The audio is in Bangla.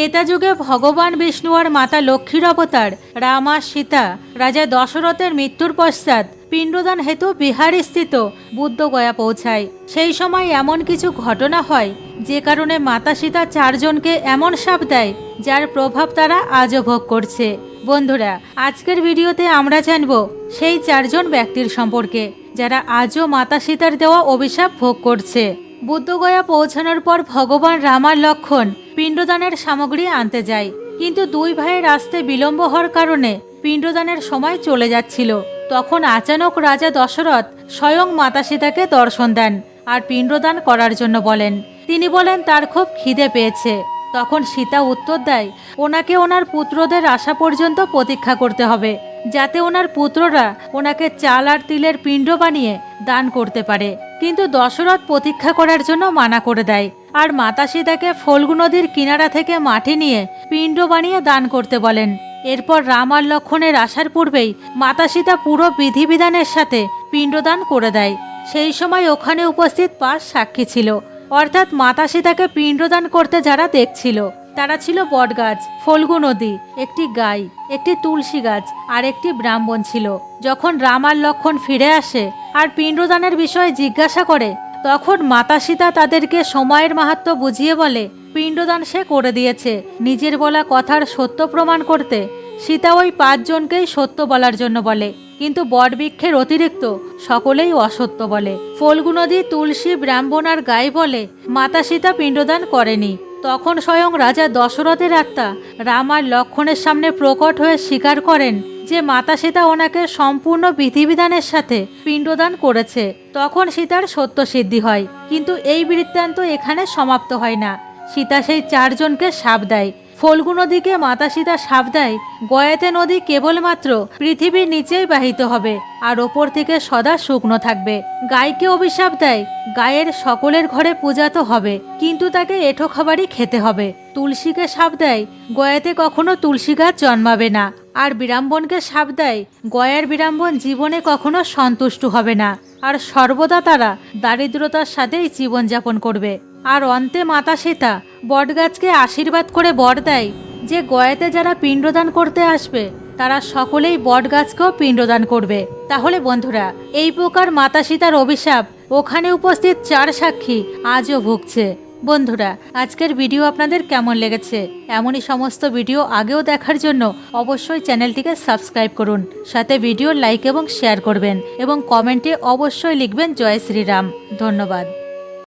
ত্রেতা যুগে ভগবান বিষ্ণু আর মাতা লক্ষ্মীর অবতার, রাম সীতা, রাজা দশরথের মৃত্যুর পশ্চাৎ পিণ্ডদান হেতু বিহারে স্থিত বুদ্ধগয়া পৌঁছায়। সেই সময় এমন কিছু ঘটনা হয়, যে কারণে মাতা সীতা চারজনকে এমন সাপ দেয়, যার প্রভাব তারা আজও ভোগ করছে। বন্ধুরা, আজকের ভিডিওতে আমরা জানব সেই চারজন ব্যক্তির সম্পর্কে, যারা আজও মাতা সীতার দেওয়া অভিশাপ ভোগ করছে। বুদ্ধগয়া পৌঁছানোর পর ভগবান রামার লক্ষণ পিণ্ডদানের সামগ্রী আনতে যায় কিন্তু দুই ভাইয়ের আসতে বিলম্ব হওয়ার কারণে পিণ্ডদানের সময় চলে যাচ্ছিল। তখন আচানক রাজা দশরথ স্বয়ং মাতা সীতাকে দর্শন দেন আর পিণ্ডদান করার জন্য বলেন, তিনি বলেন, তার খুব খিদে পেয়েছে তখন সীতা উত্তর দেয়, ওনাকে ওনার পুত্রদের আসা পর্যন্ত প্রতীক্ষা করতে হবে, যাতে ওনার পুত্ররা ওনাকে চাল আর তিলের পিণ্ড বানিয়ে দান করতে পারে। কিন্তু দশরথ প্রতীক্ষা করার জন্য মানা করে দেয়। আর মাতা সীতাকে ফল্গু নদীর কিনারা থেকে মাটি নিয়ে পিণ্ড বানিয়ে দান করতে বলেন। এরপর রাম আর লক্ষণের আসার পূর্বেই মাতা সীতা পুরো বিধিবিধানের সাথে পিণ্ডদান করে দেয়। সেই সময় ওখানে উপস্থিত পাঁচ সাক্ষী ছিল। অর্থাৎ মাতা সীতাকে পিণ্ডদান করতে যারা দেখছিল। তারা ছিল বটগাছ, ফল্গু নদী, একটি গাই, একটি তুলসী গাছ আর একটি ব্রাহ্মণ ছিল। যখন রাম আর লক্ষণ ফিরে আসে আর পিণ্ডদানের বিষয়ে জিজ্ঞাসা করে, তখন মাতা সীতা তাদেরকে সময়ের মাহাত্ম বুঝিয়ে বলে, পিণ্ডদান সে করে দিয়েছে। নিজের বলা কথার সত্য প্রমাণ করতে সীতা ওই পাঁচজনকেই সত্য বলার জন্য বলে। কিন্তু বটবৃক্ষের অতিরিক্ত সকলেই অসত্য বলে। ফল্গু নদী, তুলসী, ব্রাহ্মণ আর গাই বলে, মাতা সীতা পিণ্ডদান করেনি। তখন স্বয়ং রাজা দশরথের আত্মা রাম আর লক্ষণের সামনে প্রকট হয়ে স্বীকার করেন যে মাতা সীতা ওনাকে সম্পূর্ণ বিধিবিধানের সাথে পিণ্ডদান করেছে। তখন সীতার সত্য সিদ্ধি হয়। কিন্তু এই বৃত্তান্ত এখানে সমাপ্ত হয় না। সীতা সেই চারজনকে সাপ দেয়। ফল্গু নদীকে মাতা সীতা সাপ দেয়, গয়াতে নদী কেবলমাত্র পৃথিবীর নিচেই বাহিত হবে, আর ওপর থেকে সদা শুকনো থাকবে। গাইকে অভিশাপ দেয়, গায়ের সকলের ঘরে পূজা তো হবে, কিন্তু তাকে এঠো খাবারই খেতে হবে। তুলসীকে সাপ দেয়, গয়াতে কখনো তুলসী গাছ জন্মাবে না, আর বিড়াম্বনকে সাপ দেয়, গয়ার বিড়াম্বন জীবনে কখনো সন্তুষ্ট হবে না। আর সর্বদা তারা দারিদ্রতার সাথেই জীবনযাপন করবে। আর অন্তে মাতা সীতা বটগাছকে আশীর্বাদ করে বর দেয়। যে গয়াতে যারা পিণ্ডদান করতে আসবে, তারা সকলেই বটগাছকেও পিণ্ডদান করবে। তাহলে বন্ধুরা, এই প্রকার মাতা সীতার অভিশাপ ওখানে উপস্থিত চার সাক্ষী আজও ভুগছে। বন্ধুরা, আজকের ভিডিও আপনাদের কেমন লেগেছে? এমনই সমস্ত ভিডিও আগেও দেখার জন্য অবশ্যই চ্যানেলটিকে সাবস্ক্রাইব করুন। সাথে ভিডিও লাইক এবং শেয়ার করবেন এবং কমেন্টে অবশ্যই লিখবেন জয় শ্রীরাম। ধন্যবাদ।